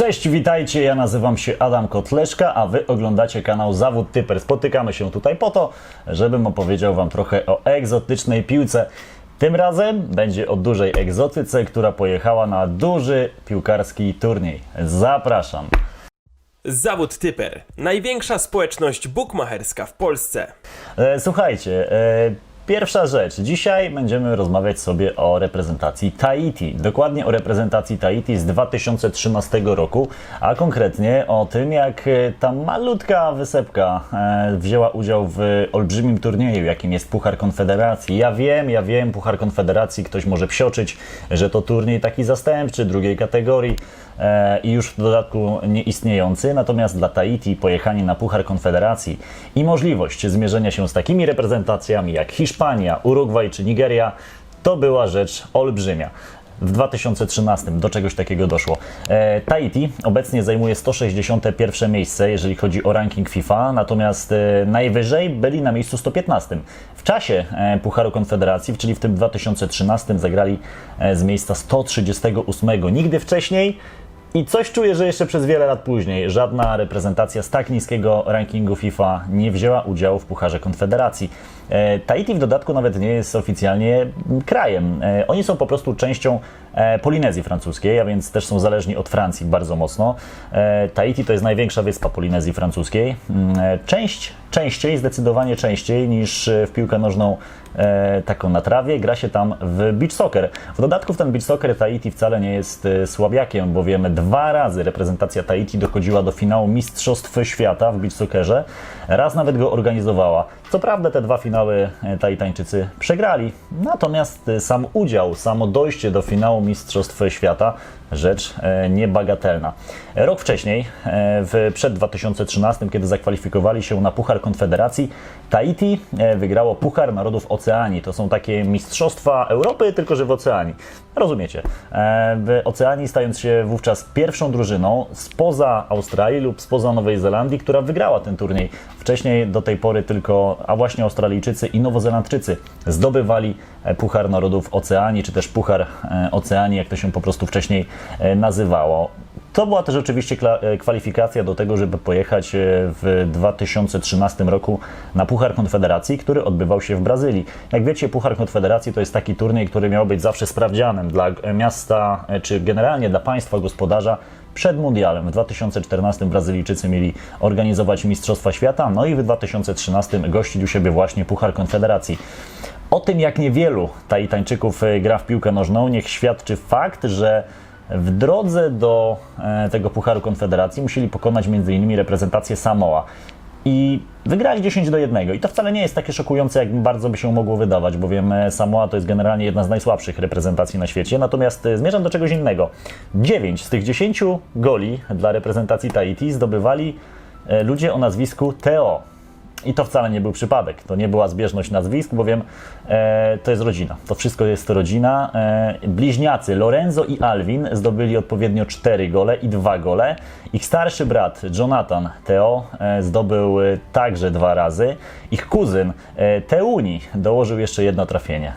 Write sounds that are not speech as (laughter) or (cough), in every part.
Cześć, witajcie, ja nazywam się Adam Kotleszka, a wy oglądacie kanał Zawód Typer. Spotykamy się tutaj po to, żebym opowiedział wam trochę o egzotycznej piłce. Tym razem będzie o dużej egzotyce, która pojechała na duży piłkarski turniej. Zapraszam. Zawód Typer. Największa społeczność bukmacherska w Polsce. E, Słuchajcie, e, pierwsza rzecz. Dzisiaj będziemy rozmawiać sobie o reprezentacji Tahiti. Dokładnie o reprezentacji Tahiti z 2013 roku, a konkretnie o tym, jak e, ta malutka wysepka e, wzięła udział w olbrzymim turnieju, jakim jest Puchar Konfederacji. Ja wiem, ja wiem, Puchar Konfederacji, ktoś może psioczyć, że to turniej taki zastępczy, drugiej kategorii e, i już w dodatku nieistniejący, natomiast dla Tahiti pojechanie na Puchar Konfederacji i możliwość zmierzenia się z takimi reprezentacjami jak Hiszpania, Urugwaj czy Nigeria, to była rzecz olbrzymia. W 2013 do czegoś takiego doszło. E, Tahiti obecnie zajmuje 161 miejsce, jeżeli chodzi o ranking FIFA, natomiast e, najwyżej byli na miejscu 115. W czasie e, Pucharu Konfederacji, czyli w tym 2013 zagrali e, z miejsca 138. Nigdy wcześniej i coś czuję, że jeszcze przez wiele lat później żadna reprezentacja z tak niskiego rankingu FIFA nie wzięła udziału w Pucharze Konfederacji. E, Tahiti w dodatku nawet nie jest oficjalnie krajem. E, Oni są po prostu częścią Polinezji Francuskiej, a więc też są zależni od Francji bardzo mocno. E, Tahiti to jest największa wyspa Polinezji Francuskiej. Mm, e, Część, częściej, zdecydowanie częściej niż e, w piłkę nożną e, taką na trawie, gra się tam w beach soccer. W dodatku w ten beach soccer Tahiti wcale nie jest e, słabiakiem, bowiem dwa razy reprezentacja Tahiti dochodziła do finału Mistrzostw Świata w beach soccerze. Raz nawet go organizowała. Co prawda te dwa finały e, Tahitańczycy przegrali, natomiast e, sam udział, samo dojście do finału Mistrzostw Świata rzecz e, niebagatelna. Rok wcześniej, e, w, przed 2013, kiedy zakwalifikowali się na Puchar Konfederacji, Tahiti e, wygrało Puchar Narodów Oceanii. To są takie mistrzostwa Europy, tylko że w Oceanii. Rozumiecie? W Oceanii stając się wówczas pierwszą drużyną spoza Australii lub spoza Nowej Zelandii, która wygrała ten turniej. Wcześniej do tej pory tylko, a właśnie Australijczycy i Nowozelandczycy zdobywali Puchar Narodów Oceanii, czy też Puchar Oceanii, jak to się po prostu wcześniej nazywało. To była też oczywiście e, kwalifikacja do tego, żeby pojechać e, w 2013 roku na Puchar Konfederacji, który odbywał się w Brazylii. Jak wiecie, Puchar Konfederacji to jest taki turniej, który miał być zawsze sprawdzianem dla e, miasta, e, czy generalnie dla państwa gospodarza przed mundialem. W 2014 Brazylijczycy mieli organizować Mistrzostwa Świata, no i w 2013 gościć u siebie właśnie Puchar Konfederacji. O tym, jak niewielu Tahitańczyków e, gra w piłkę nożną, niech świadczy fakt, że w drodze do e, tego Pucharu Konfederacji musieli pokonać m.in. reprezentację Samoa. I wygrali 10 do 1. I to wcale nie jest takie szokujące, jak bardzo by się mogło wydawać, bowiem e, Samoa to jest generalnie jedna z najsłabszych reprezentacji na świecie. Natomiast e, zmierzam do czegoś innego. 9 z tych 10 goli dla reprezentacji Tahiti zdobywali ludzie o nazwisku Teo. I to wcale nie był przypadek. To nie była zbieżność nazwisk, bowiem e, to jest rodzina. To wszystko jest rodzina. E, bliźniacy Lorenzo i Alvin zdobyli odpowiednio 4 gole i 2 gole. Ich starszy brat Jonathan Teo e, zdobył także dwa razy. Ich kuzyn e, Teuni dołożył jeszcze jedno trafienie.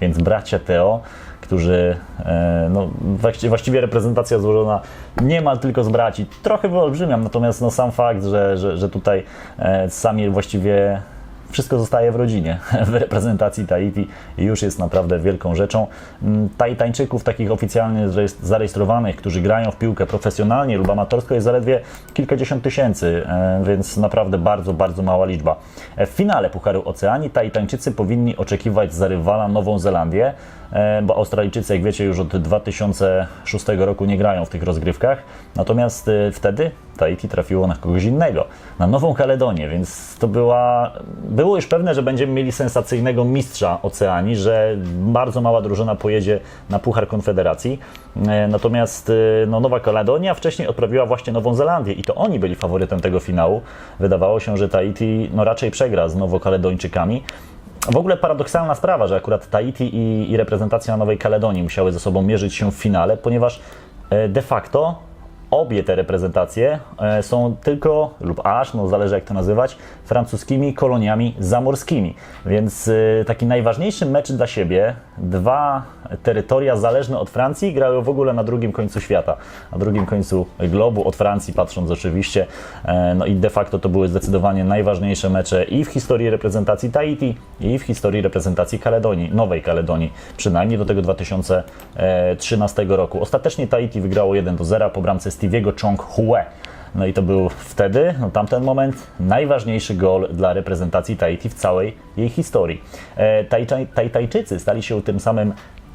Więc bracia Teo, którzy, e, no, właści- właściwie reprezentacja złożona niemal tylko z braci, trochę wyolbrzymiam, natomiast no, sam fakt, że, że, że tutaj e, sami właściwie wszystko zostaje w rodzinie, (laughs) w reprezentacji Tahiti już jest naprawdę wielką rzeczą. Mm, Tahitańczyków takich oficjalnie zarejestrowanych, którzy grają w piłkę profesjonalnie lub amatorsko jest zaledwie kilkadziesiąt tysięcy, e, więc naprawdę bardzo, bardzo mała liczba. E, W finale Pucharu Oceanii Tahitańczycy powinni oczekiwać za rywala Nową Zelandię, e, bo Australijczycy, jak wiecie, już od 2006 roku nie grają w tych rozgrywkach, natomiast wtedy Tahiti trafiło na kogoś innego, na Nową Kaledonię, więc to była, było już pewne, że będziemy mieli sensacyjnego mistrza Oceanii, że bardzo mała drużyna pojedzie na Puchar Konfederacji. E, Natomiast e, no, Nowa Kaledonia wcześniej odprawiła właśnie Nową Zelandię i to oni byli faworytem tego finału. Wydawało się, że Tahiti no, raczej przegra z Nowokaledończykami. W ogóle paradoksalna sprawa, że akurat Tahiti i, i reprezentacja Nowej Kaledonii musiały ze sobą mierzyć się w finale, ponieważ e, de facto obie te reprezentacje e, są tylko, lub aż, no zależy jak to nazywać, francuskimi koloniami zamorskimi. Więc e, taki najważniejszy mecz dla siebie, dwa terytoria zależne od Francji grały w ogóle na drugim końcu świata, na drugim końcu globu, od Francji patrząc oczywiście. E, No i de facto to były zdecydowanie najważniejsze mecze i w historii reprezentacji Tahiti, i w historii reprezentacji Kaledonii, Nowej Kaledonii, przynajmniej do tego 2013 roku. Ostatecznie Tahiti wygrało 1 do 0 po bramce Stevie'ego Chong-Hue. No i to był wtedy, no tamten moment, najważniejszy gol dla reprezentacji Tahiti w całej jej historii. E, Taj- stali się tym samym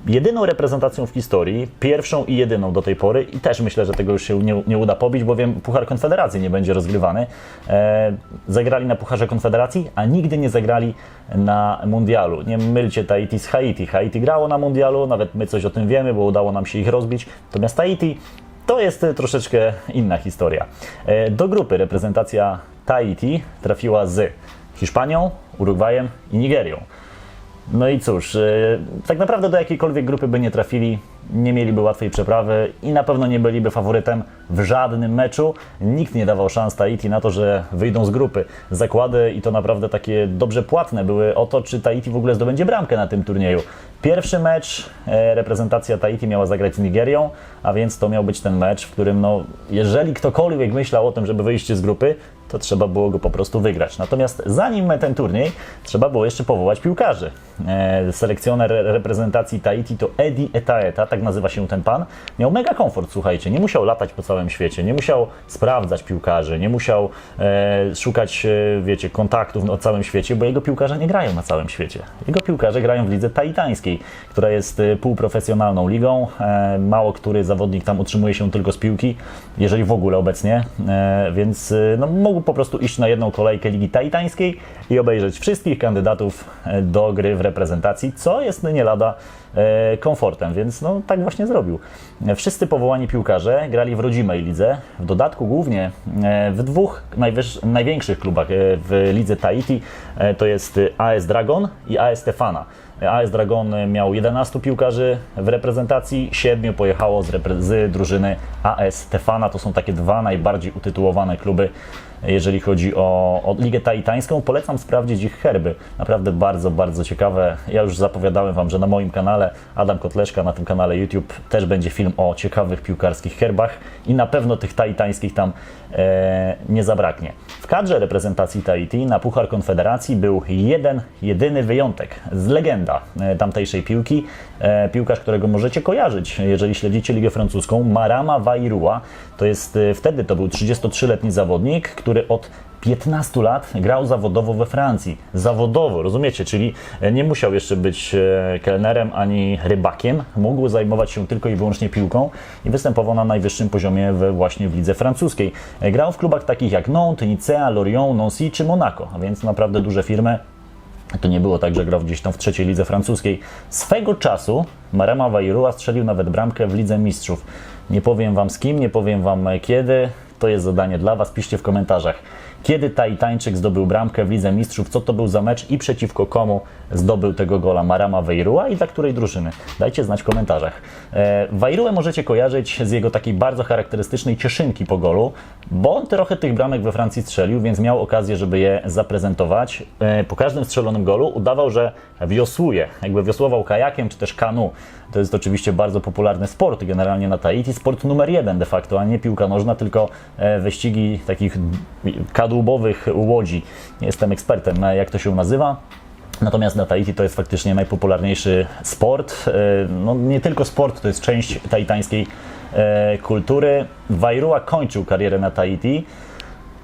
jedyną reprezentacją w historii, pierwszą i jedyną do tej pory i też myślę, że tego już się nie, nie uda pobić, bowiem Puchar Konfederacji nie będzie rozgrywany. E, zagrali na Pucharze Konfederacji, a nigdy nie zagrali na Mundialu. Nie mylcie Tahiti z Haiti. Haiti grało na Mundialu, nawet my coś o tym wiemy, bo udało nam się ich rozbić. Natomiast Tahiti to jest e, troszeczkę inna historia. E, Do grupy reprezentacja Tahiti trafiła z Hiszpanią, Urugwajem i Nigerią. No i cóż, yy, tak naprawdę do jakiejkolwiek grupy by nie trafili, nie mieliby łatwej przeprawy i na pewno nie byliby faworytem w żadnym meczu. Nikt nie dawał szans Tahiti na to, że wyjdą z grupy. Zakłady i to naprawdę takie dobrze płatne były o to, czy Tahiti w ogóle zdobędzie bramkę na tym turnieju. Pierwszy mecz e, reprezentacja Tahiti miała zagrać z Nigerią, a więc to miał być ten mecz, w którym no, jeżeli ktokolwiek myślał o tym, żeby wyjść z grupy, to trzeba było go po prostu wygrać. Natomiast zanim ten turniej, trzeba było jeszcze powołać piłkarzy. E, selekcjoner reprezentacji Tahiti to Eddie Etaeta, tak nazywa się ten pan. Miał mega komfort, słuchajcie, nie musiał latać po całym świecie, nie musiał sprawdzać piłkarzy, nie musiał e, szukać, e, wiecie, kontaktów na całym świecie, bo jego piłkarze nie grają na całym świecie. Jego piłkarze grają w lidze taitańskiej, która jest półprofesjonalną ligą. Mało który zawodnik tam utrzymuje się tylko z piłki, jeżeli w ogóle obecnie, więc no, po prostu iść na jedną kolejkę ligi taitańskiej i obejrzeć wszystkich kandydatów e, do gry w reprezentacji, co jest nie lada e, komfortem, więc no, tak właśnie zrobił. E, Wszyscy powołani piłkarze grali w rodzimej lidze, w dodatku głównie w dwóch największych klubach w lidze Tahiti, to jest AS Dragon i AS Stefana. AS Dragon miał 11 piłkarzy w reprezentacji, 7 pojechało z, repre- z drużyny AS Stefana. To są takie dwa najbardziej utytułowane kluby, jeżeli chodzi o, o Ligę Taitańską. Polecam sprawdzić ich herby. Naprawdę bardzo, bardzo ciekawe. Ja już zapowiadałem Wam, że na moim kanale Adam Kotleszka, na tym kanale YouTube też będzie film o ciekawych piłkarskich herbach i na pewno tych taitańskich tam nie zabraknie. W kadrze reprezentacji Tahiti na Puchar Konfederacji był jeden, jedyny wyjątek z legenda e, tamtejszej piłki. E, piłkarz, którego możecie kojarzyć, jeżeli śledzicie Ligę Francuską, Marama Wairua. To jest, e, wtedy to był 33-letni zawodnik, który od 15 lat grał zawodowo we Francji. Zawodowo, rozumiecie? Czyli e, nie musiał jeszcze być e, kelnerem ani rybakiem. Mógł zajmować się tylko i wyłącznie piłką i występował na najwyższym poziomie we, właśnie w lidze francuskiej. E, Grał w klubach takich jak Nantes, Nicea, Lorient, Nancy czy Monaco, a więc naprawdę duże firmy. To nie było tak, że grał gdzieś tam w trzeciej lidze francuskiej. Swego czasu Marema Wairua strzelił nawet bramkę w Lidze Mistrzów. Nie powiem Wam z kim, nie powiem Wam kiedy. To jest zadanie dla Was, piszcie w komentarzach. Kiedy Taitańczyk zdobył bramkę w Lidze Mistrzów, co to był za mecz i przeciwko komu zdobył tego gola Marama Weirua i dla której drużyny? Dajcie znać w komentarzach. E, możecie kojarzyć z jego takiej bardzo charakterystycznej cieszynki po golu, bo on trochę tych bramek we Francji strzelił, więc miał okazję, żeby je zaprezentować. E, po każdym strzelonym golu udawał, że wiosłuje, jakby wiosłował kajakiem czy też kanu. To jest oczywiście bardzo popularny sport generalnie na Tahiti, sport numer jeden de facto, a nie piłka nożna, tylko wyścigi takich kadłubowych łodzi. Nie jestem ekspertem, e, jak to się nazywa. Natomiast na Tahiti to jest faktycznie najpopularniejszy sport. E, No, nie tylko sport, to jest część taitańskiej e, kultury. Wairua kończył karierę na Tahiti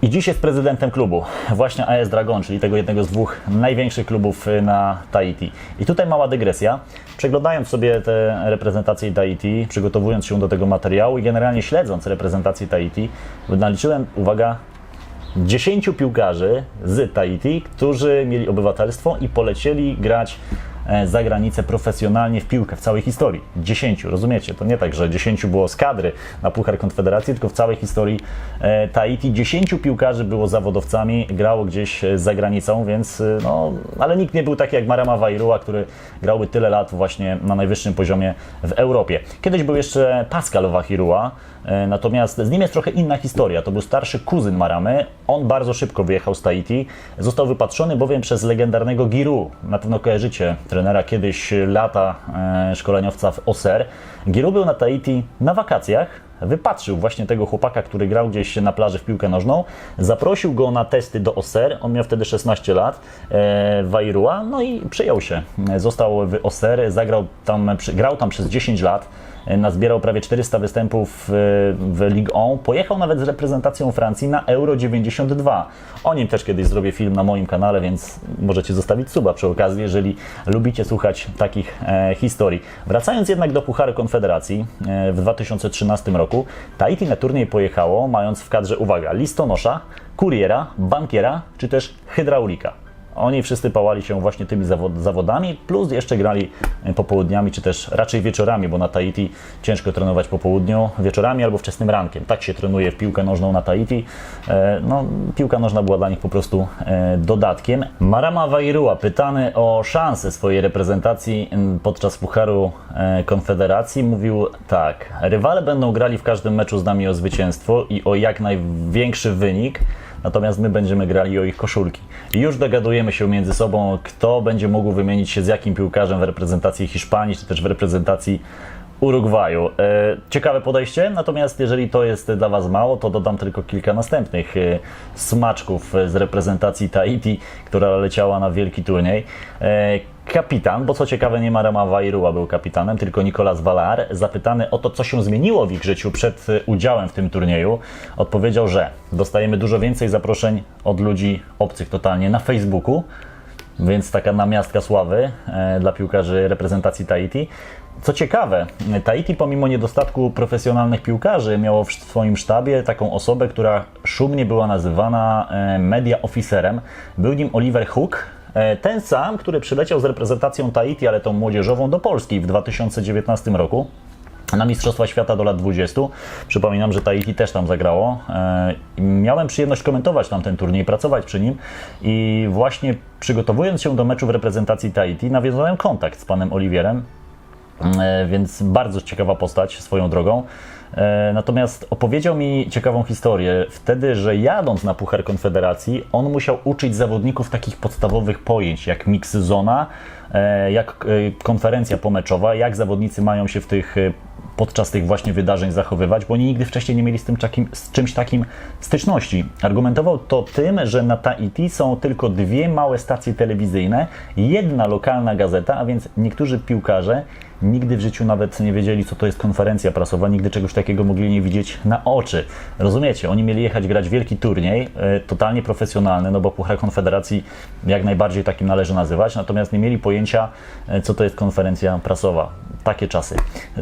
i dziś jest prezydentem klubu, właśnie AS Dragon, czyli tego jednego z dwóch największych klubów y, na Tahiti. I tutaj mała dygresja. Przeglądając sobie te reprezentacje Tahiti, przygotowując się do tego materiału i generalnie śledząc reprezentację Tahiti, naliczyłem, uwaga, 10 piłkarzy z Tahiti, którzy mieli obywatelstwo i polecieli grać za granicę profesjonalnie w piłkę w całej historii. 10, rozumiecie? To nie tak, że 10 było z kadry na Puchar Konfederacji, tylko w całej historii e, Tahiti 10 piłkarzy było zawodowcami, grało gdzieś e, za granicą, więc e, no, ale nikt nie był taki jak Marama Wairua, który grałby tyle lat właśnie na najwyższym poziomie w Europie. Kiedyś był jeszcze Pascal Wahirua, e, natomiast z nim jest trochę inna historia. To był starszy kuzyn Maramy. On bardzo szybko wyjechał z Tahiti. Został wypatrzony bowiem przez legendarnego Giru. Na pewno kojarzycie trenera kiedyś lata e, szkoleniowca w Oser. Giru był na Tahiti na wakacjach. Wypatrzył właśnie tego chłopaka, który grał gdzieś na plaży w piłkę nożną. Zaprosił go na testy do Oser. On miał wtedy 16 lat. E, Wairua. No i przyjął się. Został w Oser. Zagrał tam, grał tam przez 10 lat. E, Nazbierał prawie 400 występów e, w Ligue 1. Pojechał nawet z reprezentacją Francji na Euro 92. O nim też kiedyś zrobię film na moim kanale, więc możecie zostawić suba przy okazji, jeżeli lubicie słuchać takich e, historii. Wracając jednak do Pucharu Konfederacji w 2013 roku, Tahiti na turniej pojechało, mając w kadrze, uwaga, listonosza, kuriera, bankiera czy też hydraulika. Oni wszyscy pałali się właśnie tymi zawod zawodami, plus jeszcze grali e, popołudniami, czy też raczej wieczorami, bo na Tahiti ciężko trenować po południu, wieczorami albo wczesnym rankiem. Tak się trenuje w piłkę nożną na Tahiti. E, No, piłka nożna była dla nich po prostu e, dodatkiem. Marama Wairua, pytany o szansę swojej reprezentacji podczas Pucharu Konfederacji, mówił tak. Rywale będą grali w każdym meczu z nami o zwycięstwo i o jak największy wynik. Natomiast my będziemy grali o ich koszulki. I już dogadujemy się między sobą, kto będzie mógł wymienić się z jakim piłkarzem w reprezentacji Hiszpanii, czy też w reprezentacji Urugwaju. E, Ciekawe podejście, natomiast jeżeli to jest dla Was mało, to dodam tylko kilka następnych e, smaczków z reprezentacji Tahiti, która leciała na wielki turniej. Kapitan, bo co ciekawe, nie Marama Wairua był kapitanem, tylko Nicolas Valar, zapytany o to, co się zmieniło w ich życiu przed e, udziałem w tym turnieju, odpowiedział, że dostajemy dużo więcej zaproszeń od ludzi obcych totalnie na Facebooku, więc taka namiastka sławy e, dla piłkarzy reprezentacji Tahiti. Co ciekawe, Tahiti pomimo niedostatku profesjonalnych piłkarzy miało w swoim sztabie taką osobę, która szumnie była nazywana e, media officerem. Był nim Oliver Hook, ten sam, który przyleciał z reprezentacją Tahiti, ale tą młodzieżową do Polski w 2019 roku na Mistrzostwa Świata do lat 20. Przypominam, że Tahiti też tam zagrało. E, Miałem przyjemność komentować tam ten turniej, pracować przy nim i właśnie przygotowując się do meczu w reprezentacji Tahiti, nawiązałem kontakt z panem Oliwierem, E, więc bardzo ciekawa postać swoją drogą. E, Natomiast opowiedział mi ciekawą historię. Wtedy, że jadąc na Puchar Konfederacji, on musiał uczyć zawodników takich podstawowych pojęć, jak mix zona, e, jak e, konferencja pomeczowa, jak zawodnicy mają się w tych podczas tych właśnie wydarzeń zachowywać, bo oni nigdy wcześniej nie mieli z, tym z czymś takim styczności. Argumentował to tym, że na Tahiti są tylko dwie małe stacje telewizyjne, jedna lokalna gazeta, a więc niektórzy piłkarze nigdy w życiu nawet nie wiedzieli, co to jest konferencja prasowa, nigdy czegoś takiego mogli nie widzieć na oczy. Rozumiecie? Oni mieli jechać grać wielki turniej, e, totalnie profesjonalny, no bo Puchar Konfederacji jak najbardziej takim należy nazywać, natomiast nie mieli pojęcia, e, co to jest konferencja prasowa. Takie czasy,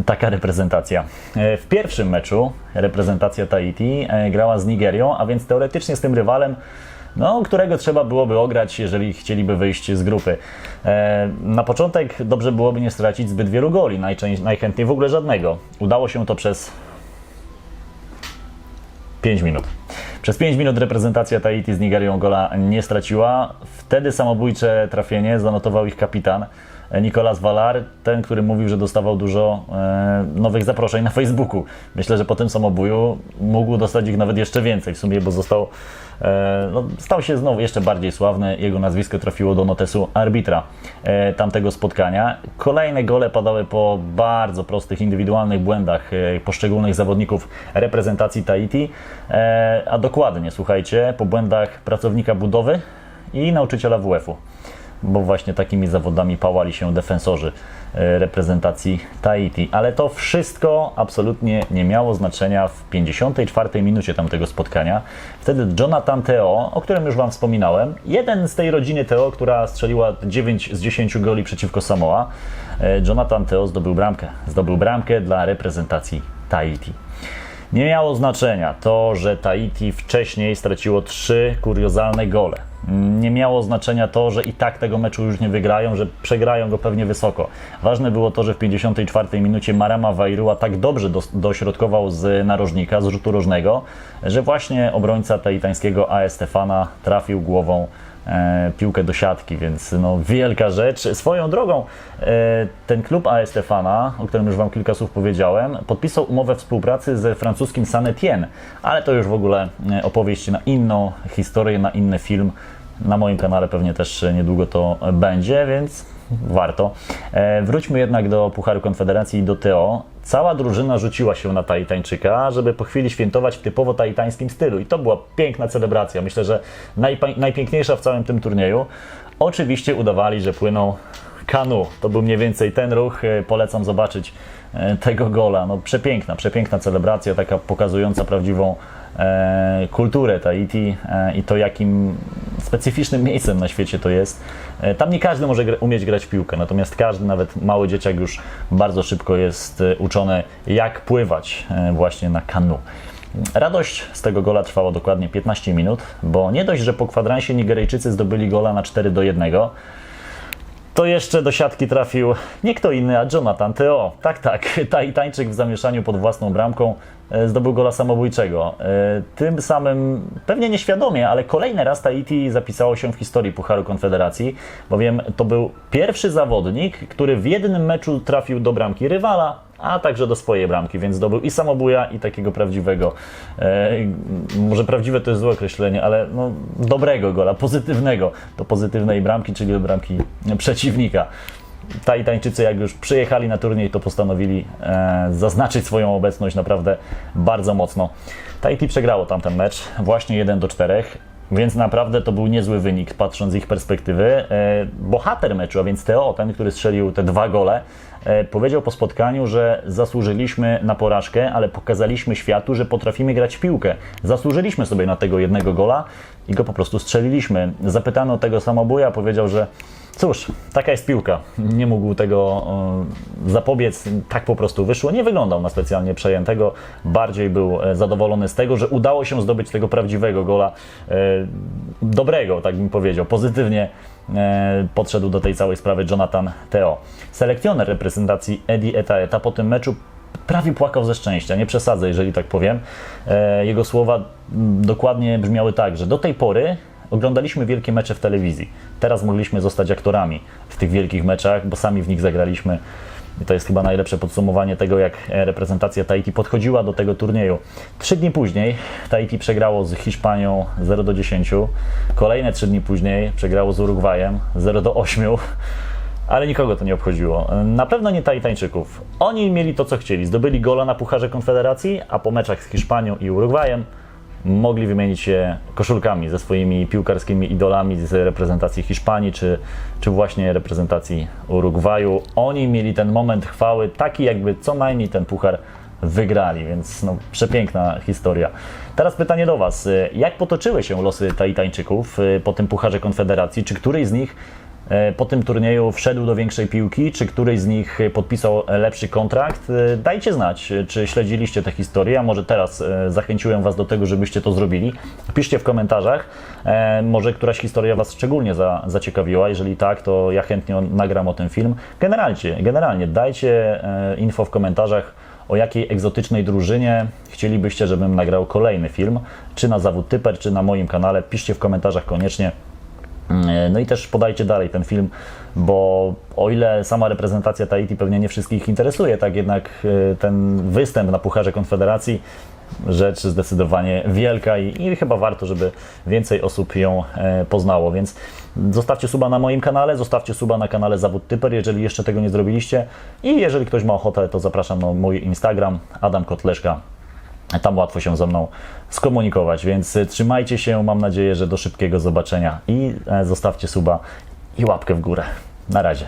taka reprezentacja. E, W pierwszym meczu reprezentacja Tahiti e, grała z Nigerią, a więc teoretycznie z tym rywalem, no, którego trzeba byłoby ograć, jeżeli chcieliby wyjść z grupy. E, na początek dobrze byłoby nie stracić zbyt wielu goli, najczęściej, najchętniej w ogóle żadnego. Udało się to przez 5 minut. Przez 5 minut reprezentacja Tahiti z Nigerią gola nie straciła. Wtedy samobójcze trafienie zanotował ich kapitan Nicolas Valar, ten, który mówił, że dostawał dużo e, nowych zaproszeń na Facebooku. Myślę, że po tym samobuju mógł dostać ich nawet jeszcze więcej w sumie, bo został, e, no, stał się znowu jeszcze bardziej sławny. Jego nazwisko trafiło do notesu arbitra e, tamtego spotkania. Kolejne gole padały po bardzo prostych indywidualnych błędach poszczególnych zawodników reprezentacji Tahiti, a dokładnie, słuchajcie, po błędach pracownika budowy i nauczyciela WF-u bo właśnie takimi zawodami pałali się defensorzy e, reprezentacji Tahiti. Ale to wszystko absolutnie nie miało znaczenia w 54 minucie tamtego spotkania. Wtedy Jonathan Teo, o którym już Wam wspominałem, jeden z tej rodziny Teo, która strzeliła 9 z 10 goli przeciwko Samoa, e, Jonathan Teo zdobył bramkę. Zdobył bramkę dla reprezentacji Tahiti. Nie miało znaczenia to, że Tahiti wcześniej straciło trzy kuriozalne gole. Nie miało znaczenia to, że i tak tego meczu już nie wygrają, że przegrają go pewnie wysoko. Ważne było to, że w 54 minucie Marama Wajrua tak dobrze dośrodkował z narożnika, z rzutu rożnego, że właśnie obrońca taitańskiego AS Stefana trafił głową e, piłkę do siatki, więc no, wielka rzecz. Swoją drogą, e, ten klub AS Stefana, o którym już Wam kilka słów powiedziałem, podpisał umowę współpracy ze francuskim Saint-Étienne, ale to już w ogóle e, opowieść na inną historię, na inny film. Na moim kanale pewnie też niedługo to będzie, więc warto. E, wróćmy jednak do Pucharu Konfederacji i do Teo. Cała drużyna rzuciła się na Taitańczyka, żeby po chwili świętować w typowo taitańskim stylu. I to była piękna celebracja. Myślę, że najpiękniejsza w całym tym turnieju. Oczywiście udawali, że płyną kanu. To był mniej więcej ten ruch. E, Polecam zobaczyć e, tego gola. No, przepiękna, przepiękna celebracja, taka pokazująca prawdziwą e, kulturę Tahiti e, i to jakim specyficznym miejscem na świecie to jest. E, tam nie każdy może umieć grać w piłkę, natomiast każdy, nawet mały dzieciak już bardzo szybko jest e, uczony jak pływać e, właśnie na kanu. Radość z tego gola trwała dokładnie 15 minut, bo nie dość, że po kwadransie Nigeryjczycy zdobyli gola na 4 do 1, to jeszcze do siatki trafił nie kto inny, a Jonathan Teo. Tak, tak, (laughs) Taitańczyk w zamieszaniu pod własną bramką e, zdobył gola samobójczego. E, Tym samym, pewnie nieświadomie, ale kolejny raz Tahiti zapisało się w historii Pucharu Konfederacji, bowiem to był pierwszy zawodnik, który w jednym meczu trafił do bramki rywala, a także do swojej bramki, więc zdobył i samobuja, i takiego prawdziwego, e, może prawdziwe to jest złe określenie, ale no, dobrego gola, pozytywnego, do pozytywnej bramki, czyli do bramki przeciwnika. Taitańczycy jak już przyjechali na turniej, to postanowili e, zaznaczyć swoją obecność naprawdę bardzo mocno. Tahiti przegrało tamten mecz, właśnie 1 do 4. Więc naprawdę to był niezły wynik, patrząc z ich perspektywy. E, bohater meczu, a więc Teo, ten, który strzelił te dwa gole, powiedział po spotkaniu, że zasłużyliśmy na porażkę, ale pokazaliśmy światu, że potrafimy grać w piłkę. Zasłużyliśmy sobie na tego jednego gola i go po prostu strzeliliśmy. Zapytano tego samobuja, powiedział, że Cóż, taka jest piłka. Nie mógł tego zapobiec, tak po prostu wyszło. Nie wyglądał na specjalnie przejętego. Bardziej był e, zadowolony z tego, że udało się zdobyć tego prawdziwego gola. E, dobrego, tak bym powiedział. Pozytywnie e, podszedł do tej całej sprawy Jonathan Teo. Selekcjoner reprezentacji Eddie Etaeta po tym meczu prawie płakał ze szczęścia, nie przesadzę, jeżeli tak powiem. Jego słowa dokładnie brzmiały tak, że do tej pory oglądaliśmy wielkie mecze w telewizji. Teraz mogliśmy zostać aktorami w tych wielkich meczach, bo sami w nich zagraliśmy. I to jest chyba najlepsze podsumowanie tego, jak e, reprezentacja Tahiti podchodziła do tego turnieju. Trzy dni później Tahiti przegrało z Hiszpanią 0 do 10. Kolejne trzy dni później przegrało z Urugwajem 0 do 8. Ale nikogo to nie obchodziło. Na pewno nie Taitańczyków. Oni mieli to, co chcieli. Zdobyli gola na Pucharze Konfederacji, a po meczach z Hiszpanią i Urugwajem mogli wymienić się koszulkami ze swoimi piłkarskimi idolami z reprezentacji Hiszpanii czy, czy właśnie reprezentacji Urugwaju. Oni mieli ten moment chwały, taki jakby co najmniej ten puchar wygrali, więc no, przepiękna historia. Teraz pytanie do Was. Jak potoczyły się losy Taitańczyków y, po tym Pucharze Konfederacji? Czy któryś z nich po tym turnieju wszedł do większej piłki? Czy któryś z nich e, podpisał lepszy kontrakt? E, Dajcie znać, e, czy śledziliście tę historię, a może teraz e, zachęciłem Was do tego, żebyście to zrobili. Piszcie w komentarzach, e, może któraś historia Was szczególnie za, zaciekawiła. Jeżeli tak, to ja chętnie nagram o tym film. Generalnie, generalnie dajcie e, info w komentarzach, o jakiej egzotycznej drużynie chcielibyście, żebym nagrał kolejny film, czy na zawód typer, czy na moim kanale. Piszcie w komentarzach koniecznie. E, No i też podajcie dalej ten film, bo o ile sama reprezentacja Tahiti pewnie nie wszystkich interesuje, tak jednak e, ten występ na Pucharze Konfederacji rzecz zdecydowanie wielka i, i chyba warto, żeby więcej osób ją e, poznało, więc zostawcie suba na moim kanale, zostawcie suba na kanale Zawód Typer, jeżeli jeszcze tego nie zrobiliście. I jeżeli ktoś ma ochotę, to zapraszam na mój Instagram, Adam Kotleszka, tam łatwo się ze mną skomunikować, więc y, trzymajcie się. Mam nadzieję, że do szybkiego zobaczenia i e, zostawcie suba i łapkę w górę. Na razie.